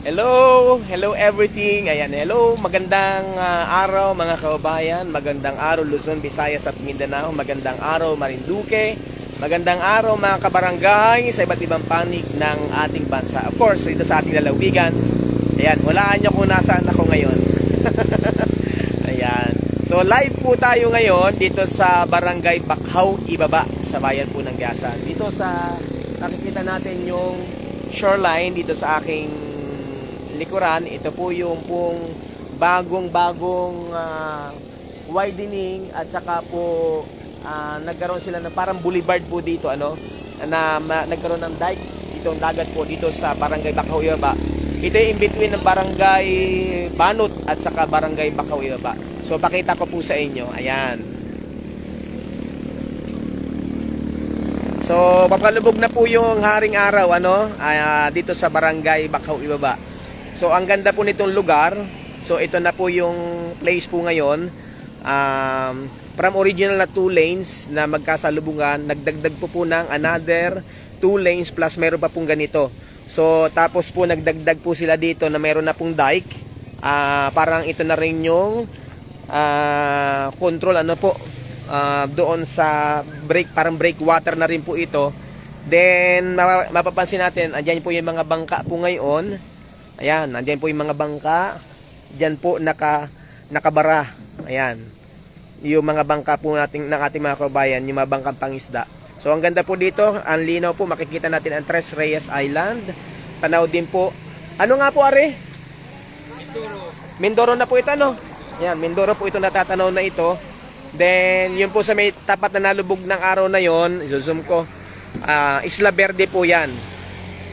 Hello, hello everything. Ayan, hello, magandang ah, araw mga kababayan, magandang araw Luzon, Visayas at Mindanao, magandang araw Marinduque, magandang araw mga kabarangay sa iba't ibang panig ng ating bansa. Of course, dito sa ating lalawigan. Ayan, walaan nyo kung nasaan ako ngayon. Ayan. So live po tayo ngayon dito sa Barangay Bakhaw, Ibaba, sa bayan po ng Gasan. Dito sa nakikita natin yung shoreline dito sa aking likuran. Ito po yung pong bagong-bagong ah, widening at saka po ah, nagkaroon sila ng parang boulevard po dito ano na ma- nagkaroon ng dike itong dagat po dito sa Barangay Bakhaw, Ibaba. Ito yung in between ng Barangay Banot at saka Barangay Bakhaw, Ibaba. So pakita ko po sa inyo. Ayan. So, papalubog na po yung haring araw ano, ah, dito sa Barangay Bakhaw Ibaba. So, ang ganda po nitong lugar. So, ito na po yung place po ngayon. Um, from original na two lanes na magkasalubungan, nagdagdag po po ng another two lanes plus meron pa pong ganito. So, tapos po nagdagdag po sila dito na meron na pong dike. Ah, parang ito na rin yung ah, control ano po ah, doon sa break parang breakwater na rin po ito then mapa- mapapansin natin andyan po yung mga bangka po ngayon ayan andyan po yung mga bangka diyan po naka nakabara ayan yung mga bangka po nating ng ating mga kabayan yung mga bangkang pangisda so ang ganda po dito ang linaw po makikita natin ang Tres Reyes Island tanaw din po ano nga po are Mindoro na po ito, no? Yan, Mindoro po ito natatanaw na ito. Then, yun po sa may tapat na nalubog ng araw na yon, zoom ko. ah, Isla Verde po yan.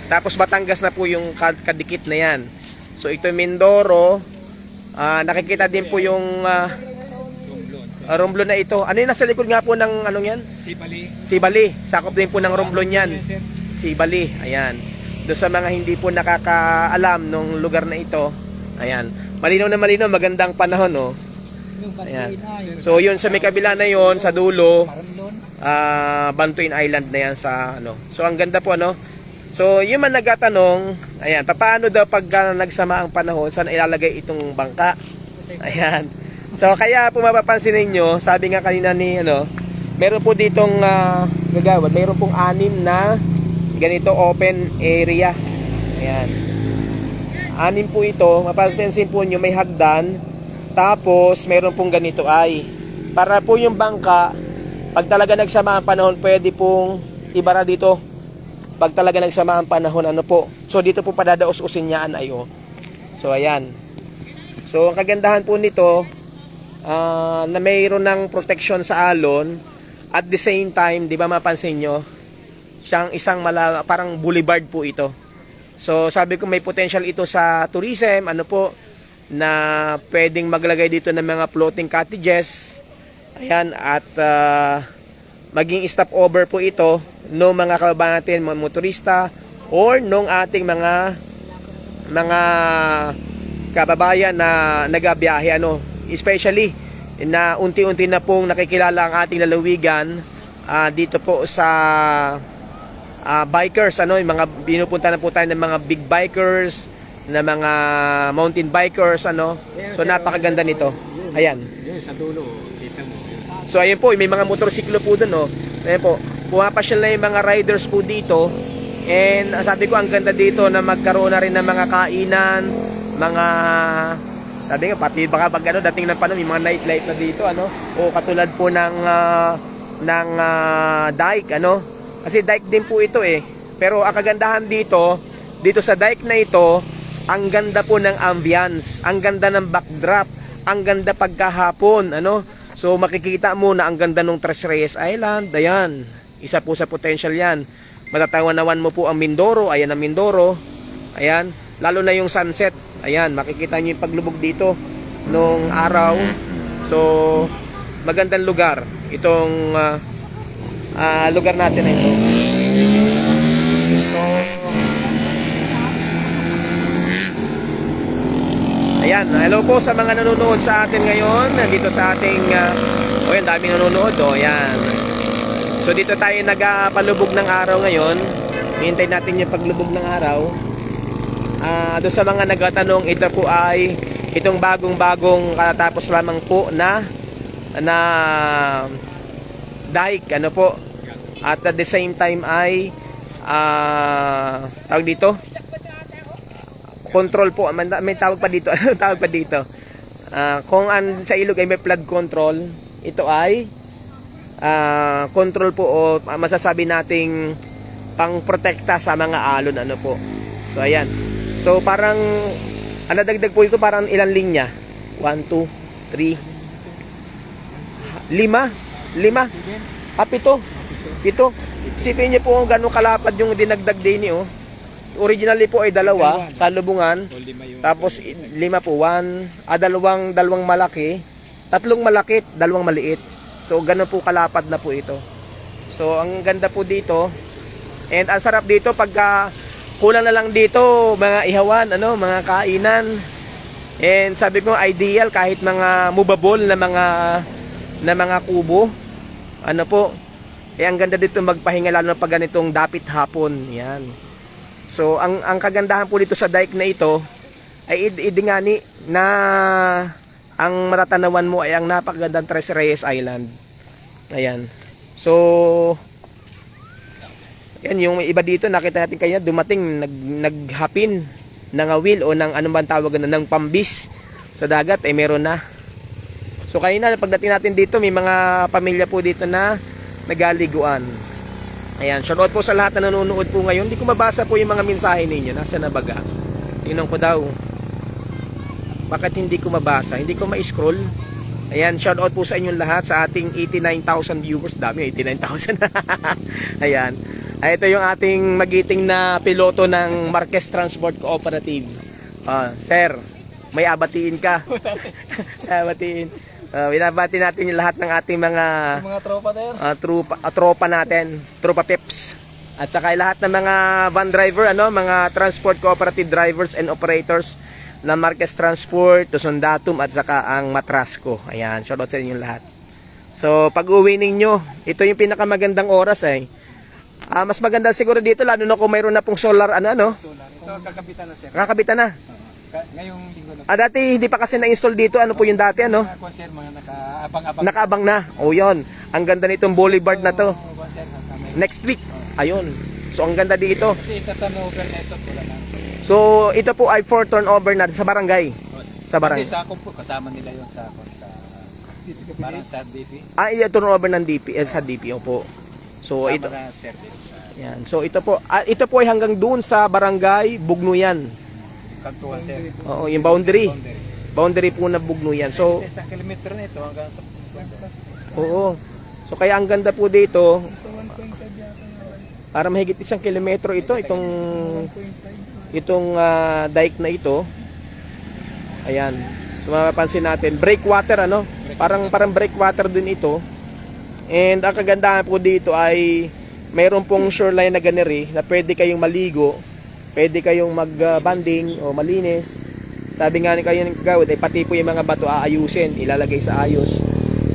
Tapos Batangas na po yung kad- kadikit na yan. So, ito Mindoro. Ah, nakikita din po yung ah, ah, Romblon na ito. Ano yung nasa likod nga po ng anong yan? Sibali. Sibali. Sakop din po ng Romblon yan. Sibali. Ayan. Doon sa mga hindi po nakakaalam nung lugar na ito. Ayan. Malinaw na malinaw, magandang panahon, no? Ayan. So, yun sa may kabila na yun, sa dulo, ah Bantuin Island na yan sa, ano. So, ang ganda po, ano? So, yung man nagtatanong, ayan, paano daw pag nagsama ang panahon, saan ilalagay itong bangka? Ayan. So, kaya po mapapansin ninyo, sabi nga kanina ni, ano, meron po ditong uh, gagawad, meron pong anim na ganito open area. Ayan. Anim po ito, mapapansin po nyo, may hagdan, tapos meron pong ganito ay, para po yung bangka, pag talaga nagsama ang panahon, pwede pong ibara dito. Pag talaga nagsama ang panahon, ano po. So, dito po padadaos-usin niyaan ayo. So, ayan. So, ang kagandahan po nito, ah, na mayroon ng protection sa alon, at the same time, di ba mapansin nyo, siyang isang mala, parang boulevard po ito. So, sabi ko may potential ito sa tourism, ano po, na pwedeng maglagay dito ng mga floating cottages. Ayan, at ah, maging stopover po ito no mga kababayan natin, mga motorista, or nung ating mga mga kababayan na nagabiyahe ano? Especially na unti-unti na pong nakikilala ang ating lalawigan ah, dito po sa ah, bikers ano? Yung mga pinupunta na po tayo ng mga big bikers na mga mountain bikers ano? So napakaganda nito. Ayan. Yun, sa dulo. So ayun po, may mga motorsiklo po doon, no. Ayun po, pumapasyal na yung mga riders po dito. And sabi ko ang ganda dito na magkaroon na rin ng mga kainan, mga sabi nga pati baka pag ano dating ng panahon may mga nightlife na dito ano o katulad po ng ah, ng ah, dike ano kasi dike din po ito eh pero ang kagandahan dito dito sa dike na ito ang ganda po ng ambience ang ganda ng backdrop ang ganda pagkahapon ano so makikita mo na ang ganda ng Tres Reyes Island. Ayan isa po sa potential yan. Matatawanawan mo po ang Mindoro. Ayan ang Mindoro. Ayan lalo na yung sunset. Ayan makikita nyo yung paglubog dito nung araw. So magandang lugar. Itong ah, ah, lugar natin na ito Ayan, hello po sa mga nanonood sa atin ngayon. Nandito sa ating, uh, oh yan, daming nanonood, oh, yan. So dito tayo nagpalubog ng araw ngayon. Hintay natin yung paglubog ng araw. Ah, doon sa mga nagtatanong, ito po ay itong bagong-bagong katatapos lamang po na na dike, ano po. At at the same time ay ah tawag dito control po. May, may tawag pa dito. Tawag pa dito. Ah, kung an sa ilog ay may flood control ito ay ah, control po o masasabi nating pang protekta sa mga alon ano po. So ayan. So parang ano dagdag po ito parang ilang linya? 1 2 3 lima? Lima? Ah pito? Pito. Isipin niyo po kung gano'ng kalapad yung dinagdag din niyo. Originally po ay dalawa sa lubungan. Tapos lima po, one, ah, dalawang, dalawang malaki, tatlong malaki, dalawang maliit. So gano'n po kalapad na po ito. So ang ganda po dito. And ang sarap dito pagka kulang na lang dito mga ihawan, ano, mga kainan. And sabi ko ideal kahit mga movable na mga na mga kubo. Ano po? Eh ang ganda dito magpahinga lalo na pag ganitong dapit hapon. Yan. So ang ang kagandahan po dito sa dike na ito ay id- idingani na ang matatanawan mo ay ang napakagandang Tres Reyes Island. Ayan. So yan yung iba dito nakita natin kanya dumating nag naghapin ng awil o ng anong bang tawag na ng pambis sa dagat ay meron na. So kanina pagdating natin dito may mga pamilya po dito na nagaliguan. Ayan, shout out po sa lahat na nanonood po ngayon. Hindi ko mabasa po yung mga mensahe ninyo. Nasa na baga? Tingnan ko daw. Bakit hindi ko mabasa? Hindi ko ma-scroll. Ayan, shout out po sa inyong lahat sa ating 89,000 viewers. Dami, 89,000. Ayan. Ay, ito yung ating magiting na piloto ng Marquez Transport Cooperative. Ah, sir, may abatiin ka. abatiin. Uh, binabati natin yung lahat ng ating mga Mga tropa there. uh, tropa, uh, tropa natin, tropa pips. At saka lahat ng mga van driver, ano, mga transport cooperative drivers and operators ng Marquez Transport, Luzon Datum at saka ang Matrasco. Ayan, shoutout sa inyo lahat. So, pag uwi ninyo, ito yung pinakamagandang oras eh. Ah, mas maganda siguro dito lalo na kung mayroon na pong solar ano ano, Solar. Ito, kakabitan na sir. kakabitan na. Ka- ngayong linggo na. Ah, dati hindi pa kasi na-install dito, ano po yung dati ano? Mga sir, mga nakaabang-abang. Nakaabang na. O yon. Ang ganda nitong boulevard na to. Next week. Ayun. So ang ganda dito. Kasi ito turnover na ito, wala na. So ito po ay for turnover na sa barangay. Sa Hindi, barangay. sa akong po, kasama nila yun sa, kwan, sa parang sa DP. Ah, iya turnover ng DP eh, sa DPO po. So Sama ito. na, sir, dito sa Yan. So ito po, ah, ito po ay hanggang doon sa barangay Bugnuyan. Kantuan, sir. Oo, yung boundary. Boundary. Boundary po na Bugnuyan. So Sa kilometro na ito hanggang sa oo. So kaya ang ganda po dito. Para mahigit isang kilometro ito, itong itong ah, dike na ito. Ayan. So mapapansin natin, breakwater ano? Parang parang breakwater din ito. And ang kagandahan po dito ay mayroon pong shoreline na ganeri na pwede kayong maligo, pwede kayong mag-banding o malinis. Sabi nga ni kayo ng kagawad, ay pati po yung mga bato aayusin, ilalagay sa ayos.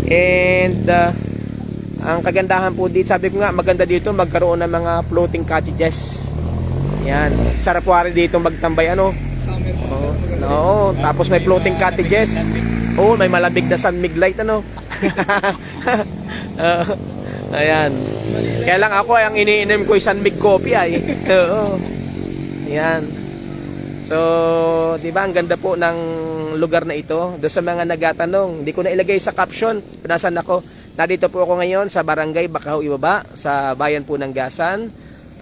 And ah, ang kagandahan po dito, sabi ko nga, maganda dito magkaroon ng mga floating cottages. Yan. Sarap po dito magtambay ano. Summer po. Oo. Oo, tapos may floating cottages. Oo, may malamig na sunmig light ano. Oo. ayan. Kaya lang ako ang iniinom ko ay sunmig coffee ay. Oo. Ayan. So, 'di ba ang ganda po ng lugar na ito. Do sa mga nagatanong, hindi ko na ilagay sa caption. Pinasan ako. Narito po ako ngayon sa Barangay Bakaw Ibaba sa bayan po ng Gasan.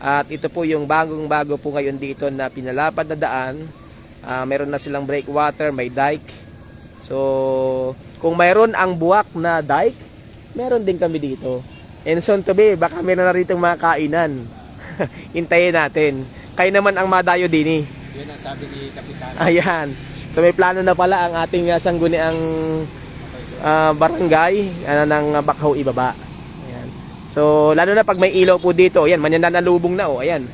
At ito po yung bagong-bago po ngayon dito na pinalapad na daan. Ah, meron na silang breakwater, may dike. So, kung mayroon ang buwak na dike, meron din kami dito. And soon to be, baka meron na rito mga kainan. Hintayin natin. Kayo naman ang madayo din eh. Yun ang sabi ni Kapitan. Ayan. So may plano na pala ang ating uh, sangguniang ah, barangay ano, ng Bakhaw Ibaba. Ayan. So lalo na pag may ilaw po dito, ayan, mananalubong na oh, ayan.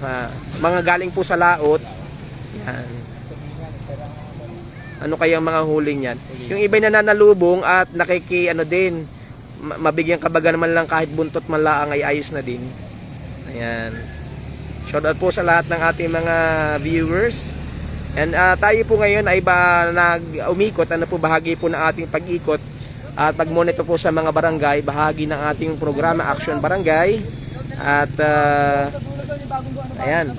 Ha, mga galing po sa laot. Ayan. Ano kaya ang mga huling yan? Yung iba'y nananalubong at nakiki ano din, ma- mabigyan kabaga naman lang kahit buntot man lang ay ayos na din. Ayan. Shoutout po sa lahat ng ating mga viewers. And ah, tayo po ngayon ay ba nag-umikot, ano po bahagi po ng ating pag-ikot at pag-monitor po sa mga barangay, bahagi ng ating programa Action Barangay. At ah, ayan,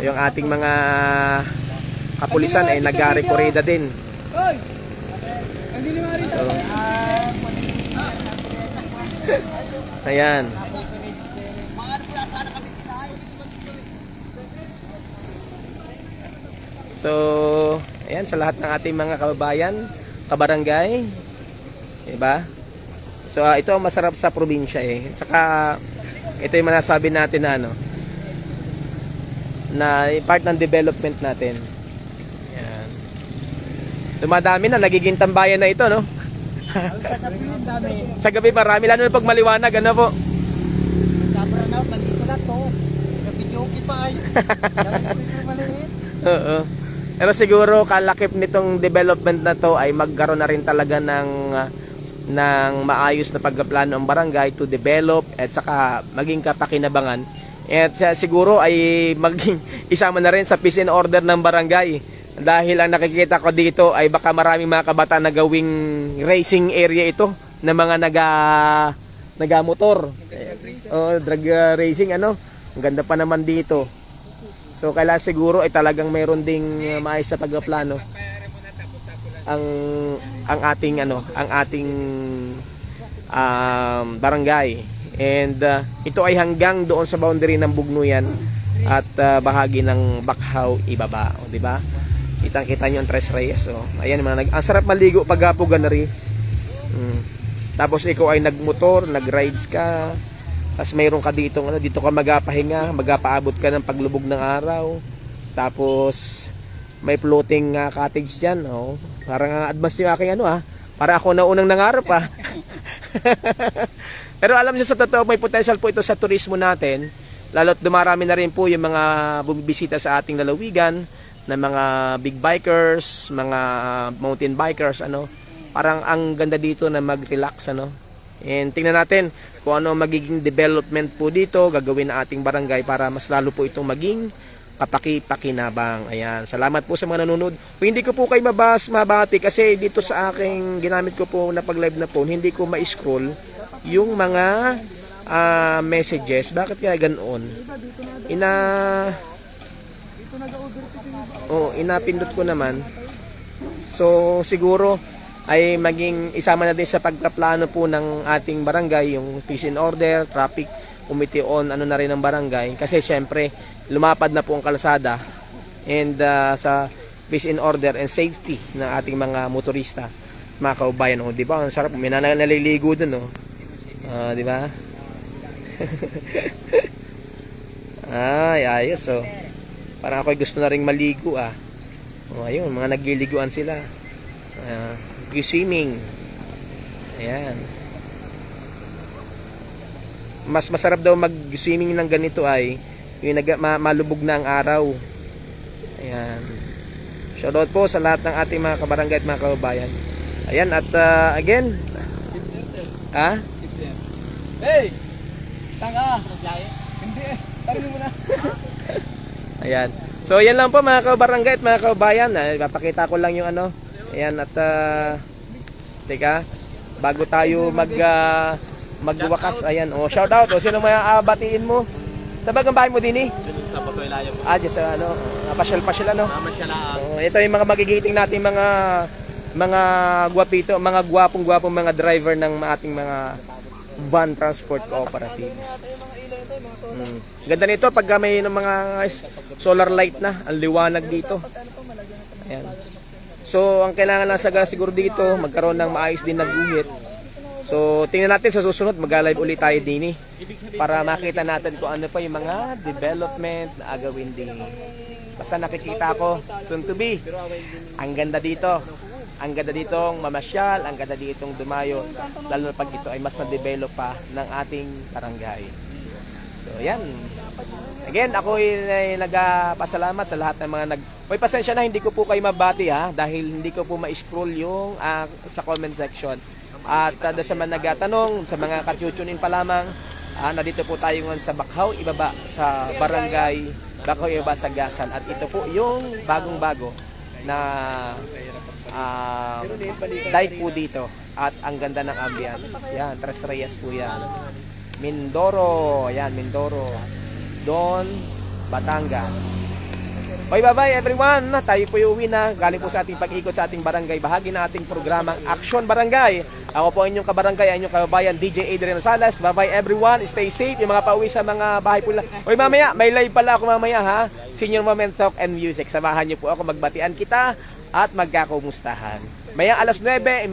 yung ating mga kapulisan ay nag-rekoreda din. So, ayan. So, ayan sa lahat ng ating mga kababayan, kabarangay, 'di ba? So, ah, ito ang masarap sa probinsya eh. Saka ito yung manasabi natin na ano na part ng development natin. Ayan. Dumadami na nagiging tambayan na ito, no? Sa gabi dami. Sa gabi marami lalo na pag maliwanag, ano po? Sabra na, nandito na to. Nag-videoke pa ay. Speaker maliit. Oo. Pero siguro kalakip nitong development na to ay magkaroon na rin talaga ng ng maayos na pagplano ng barangay to develop at saka maging kapakinabangan. At siguro ay maging isama na rin sa peace and order ng barangay. Dahil ang nakikita ko dito ay baka maraming mga kabataan na gawing racing area ito na mga naga nagamotor. Oh, drag ah, racing ano. Ang ganda pa naman dito. So kailangan siguro ay talagang mayroon ding uh, maayos na pagplano ang ang ating ano, ang ating um, barangay. And uh, ito ay hanggang doon sa boundary ng Bugnuyan at uh, bahagi ng Bakhaw ibaba, di ba? Kitang-kita niyo ang Tres Reyes. So, ayan mga ang sarap maligo pag hapo ganari. Mm. Tapos ikaw ay nagmotor, nag-rides ka. Tapos mayroon ka dito, ano, dito ka magapahinga, magapaabot ka ng paglubog ng araw. Tapos may floating uh, cottage diyan, oh. Parang uh, advance yung aking ano ah. Para ako na unang nangarap ah. Pero alam niyo sa totoo may potential po ito sa turismo natin. Lalo't dumarami na rin po yung mga bumibisita sa ating lalawigan na mga big bikers, mga mountain bikers ano. Parang ang ganda dito na mag-relax ano. And tingnan natin kung ano magiging development po dito, gagawin ng ating barangay para mas lalo po itong maging kapaki-pakinabang. Ayan. Salamat po sa mga nanonood. Kung hindi ko po kayo mabas, mabati kasi dito sa aking ginamit ko po na pag-live na phone, hindi ko ma-scroll yung mga ah, messages. Bakit kaya ganoon? Ina Oh, inapindot ko naman. So siguro ay maging isama na din sa pagpaplano po ng ating barangay yung peace and order, traffic committee on ano na rin ng barangay. Kasi syempre lumapad na po ang kalsada and ah, sa peace and order and safety ng ating mga motorista mga kaubayan oh, di ba? Ang sarap may naliligo dun oh Ah, di ba? Ay ayos oh. Parang ako gusto na ring maligo ah. Oh, ayun mga nagliliguan sila. Ah, swimming ayan mas masarap daw mag-swimming ng ganito ay yung nag ma- malubog na ang araw. Ayan. Shoutout po sa lahat ng ating mga kabarangay at mga kababayan. Ayan at uh, again, ha? Hey! Tanga! Hindi. Tarin mo na. Ayan. So yan lang po mga kabarangay at mga kababayan. Ay, papakita ko lang yung ano. Ayan at uh, teka, bago tayo mag uh, magwakas, ayan. Oh, shout out. O sino may abatiin mo? Sa bagang bahay mo din eh? Sa Pagkailayo po. Ah, dyan sa ano, uh, pasyal-pasyal ano. Oh, ito yung mga magigiting natin mga mga gwapito, mga gwapong-gwapong mga driver ng ating mga van transport cooperative. Mm. Ganda nito pag may ng mga solar light na, ang liwanag dito. Ayan. So, ang kailangan lang sa siguro dito, magkaroon ng maayos din na guhit. So, tingnan natin sa susunod, mag-live ulit tayo din eh, para makita natin kung ano pa yung mga development na agawin din. Basta nakikita ko, soon to be, ang ganda dito. Ang ganda ditong mamasyal, ang ganda ditong dumayo, lalo na pag ito ay mas na-develop pa ng ating barangay. So, yan. Again, ako ay nagpasalamat sa lahat ng mga nag... May pasensya na, hindi ko po kayo mabati ha, dahil hindi ko po ma-scroll yung ah, sa comment section. At uh, sa mga nagtatanong, sa mga kachuchunin pa lamang, Ah, nandito po tayo ngayon sa Bakhaw, ibaba sa barangay Bakhaw, ibaba sa Gasan. At ito po yung bagong-bago na um, dive po dito. At ang ganda ng ambience. Yan, Tres Reyes po yan. Mindoro, yan, Mindoro. Don, Batangas. Okay, bye-bye everyone. Tayo po uwi na. Galing po sa ating pag-ikot sa ating barangay. Bahagi na ating programang Action Barangay. Ako po inyong kabarangay, ang inyong kababayan, DJ Adrian Rosales. Bye-bye everyone. Stay safe. Yung mga pauwi sa mga bahay po. Uy, mamaya, may live pala ako mamaya ha. Senior Moment Talk and Music. Samahan niyo po ako. Magbatian kita at magkakumustahan. Mayang alas 9.30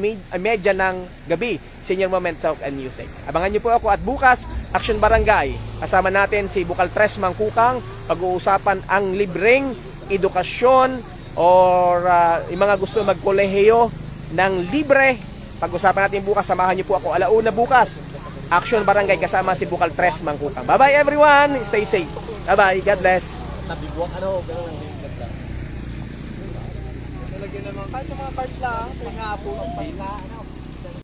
ng gabi, Senior Moment Talk and Music. Abangan niyo po ako at bukas, Action Barangay. Kasama natin si Bukal Tres Mangkukang. Pag-uusapan ang libreng edukasyon or uh, yung mga gusto magkolehiyo ng libre. Pag-usapan natin bukas, samahan niyo po ako alauna bukas. Action Barangay kasama si Bukal Tres Mangkukang. Bye-bye everyone! Stay safe. Bye-bye. God bless. Nabigwak, ano, gano'n ang. Nalagyan naman, kahit yung mga cart lang, po. Pagka, ano,